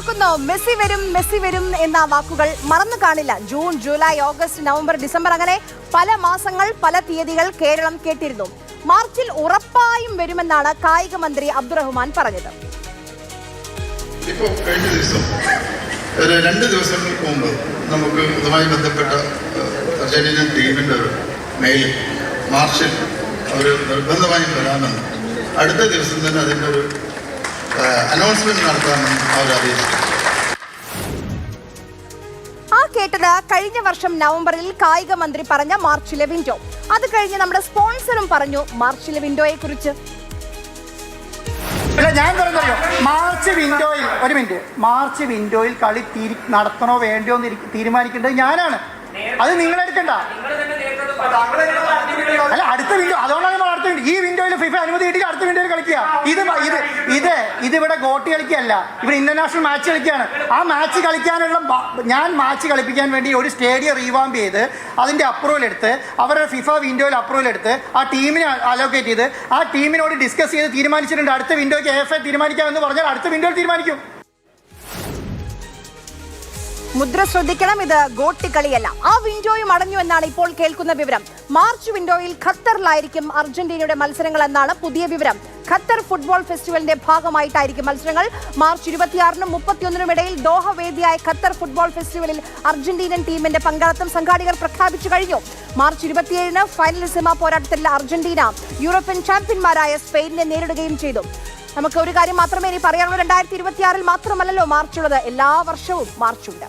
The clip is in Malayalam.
ഓർക്കുന്നു മെസ്സി വരും മെസ്സി വരും എന്ന വാക്കുകൾ മറന്നു കാണില്ല. June July August November December അങ്ങനെ പല മാസങ്ങൾ പല തീയതികൾ കേരളം കേട്ടിരുന്നു. മാർച്ചിൽ ഉറപ്പായും വരുമെന്നാണ് കായിക മന്ത്രി അബ്ദുറഹ്മാൻ പറഞ്ഞത്. ഇപ്പോൾ രണ്ട് ദിവസങ്ങൾക്ക് മുമ്പ് നമുക്ക് ഇതുമായി ബന്ധപ്പെട്ട അർജന്റീന ടീമിന്റെ ഒരു മെയിൽ മാർച്ചിൽ അവർ നിർബന്ധമായും വരാമെന്ന്. അടുത്ത ദിവസം തന്നെ അതിന്റെ ഒരു അനൗൺസ്മെന്റ് നടത്താമെന്ന് അവർ അറിയിച്ചു ആ കേട്ടത് കഴിഞ്ഞ വർഷം നവംബറിൽ കായിക മന്ത്രി പറഞ്ഞ മാർച്ചിലെ വിൻഡോ അത് കഴിഞ്ഞ് നമ്മുടെ സ്പോൺസറും പറഞ്ഞു മാർച്ചിലെ വിൻഡോയെ കുറിച്ച്. അല്ല ഞാൻ പറഞ്ഞല്ലോ മാർച്ച് വിൻഡോയിൽ ഒരു മിനിറ്റ് മാർച്ച് വിൻഡോയിൽ കളി തീരി നടത്തണോ വേണ്ടയോ എന്ന് തീരുമാനിക്കേണ്ടത് ഞാനാണ്. അത് നിങ്ങൾ എടുക്കണ്ട അല്ല അടുത്ത വിൻഡോ അതുകൊണ്ടാണ് നമ്മൾ അടുത്ത വിൻഡോ ഈ വിൻഡോയിൽ ഫിഫ അനുമതി കിട്ടി അടുത്ത വിൻഡോയിൽ കളിക്കുക. ഇത് ഇത് ഇത് ഇതിവിടെ ഗോട്ടി കളിക്കുകയല്ല. ഇവിടെ ഇന്റർനാഷണൽ മാച്ച് കളിക്കുകയാണ്. ആ മാച്ച് കളിക്കാനുള്ള ഞാൻ മാച്ച് കളിപ്പിക്കാൻ വേണ്ടി ഒരു സ്റ്റേഡിയം റീവാമ്പ് ചെയ്ത് അതിന്റെ അപ്രൂവൽ എടുത്ത് അവരുടെ ഫിഫ വിൻഡോയിൽ അപ്രൂവൽ എടുത്ത് ആ ടീമിനെ അലോക്കേറ്റ് ചെയ്ത് ആ ടീമിനോട് ഡിസ്കസ് ചെയ്ത് തീരുമാനിച്ചിട്ടുണ്ട്. അടുത്ത വിൻഡോയ്ക്ക് എഫ് എ തീരുമാനിക്കാമെന്ന് പറഞ്ഞാൽ അടുത്ത വിൻഡോയിൽ തീരുമാനിക്കും. മുദ്ര ശ്രദ്ധിക്കണം ഇത് ഗോട്ടിക്കളിയല്ല ആ വിൻഡോയും അടഞ്ഞു എന്നാണ് ഇപ്പോൾ കേൾക്കുന്ന വിവരം. മാർച്ച് വിൻഡോയിൽ ഖത്തറിലായിരിക്കും അർജന്റീനയുടെ മത്സരങ്ങൾ എന്നാണ് പുതിയ വിവരം. ഖത്തർ ഫുട്ബോൾ ഫെസ്റ്റിവലിന്റെ ഭാഗമായിട്ടായിരിക്കും മത്സരങ്ങൾ. മാർച്ച് ഇരുപത്തിയാറിനും മുപ്പത്തിയൊന്നിനും ഇടയിൽ ദോഹ വേദിയായ ഖത്തർ ഫുട്ബോൾ ഫെസ്റ്റിവലിൽ അർജന്റീനൻ ടീമിന്റെ പങ്കാളിത്തം സംഘാടകർ പ്രഖ്യാപിച്ചു കഴിഞ്ഞു. മാർച്ച് ഇരുപത്തിയേഴിന് ഫൈനലിസിമ പോരാട്ടത്തിൽ അർജന്റീന യൂറോപ്യൻ ചാമ്പ്യന്മാരായ സ്പെയിനിനെ നേരിടുകയും ചെയ്തു. നമുക്ക് ഒരു കാര്യം മാത്രമേ ഇനി പറയാനുള്ളൂ. രണ്ടായിരത്തി ഇരുപത്തിയാറിൽ മാത്രമല്ലല്ലോ മാർച്ചുള്ളത്. എല്ലാ വർഷവും മാർച്ചുണ്ട്.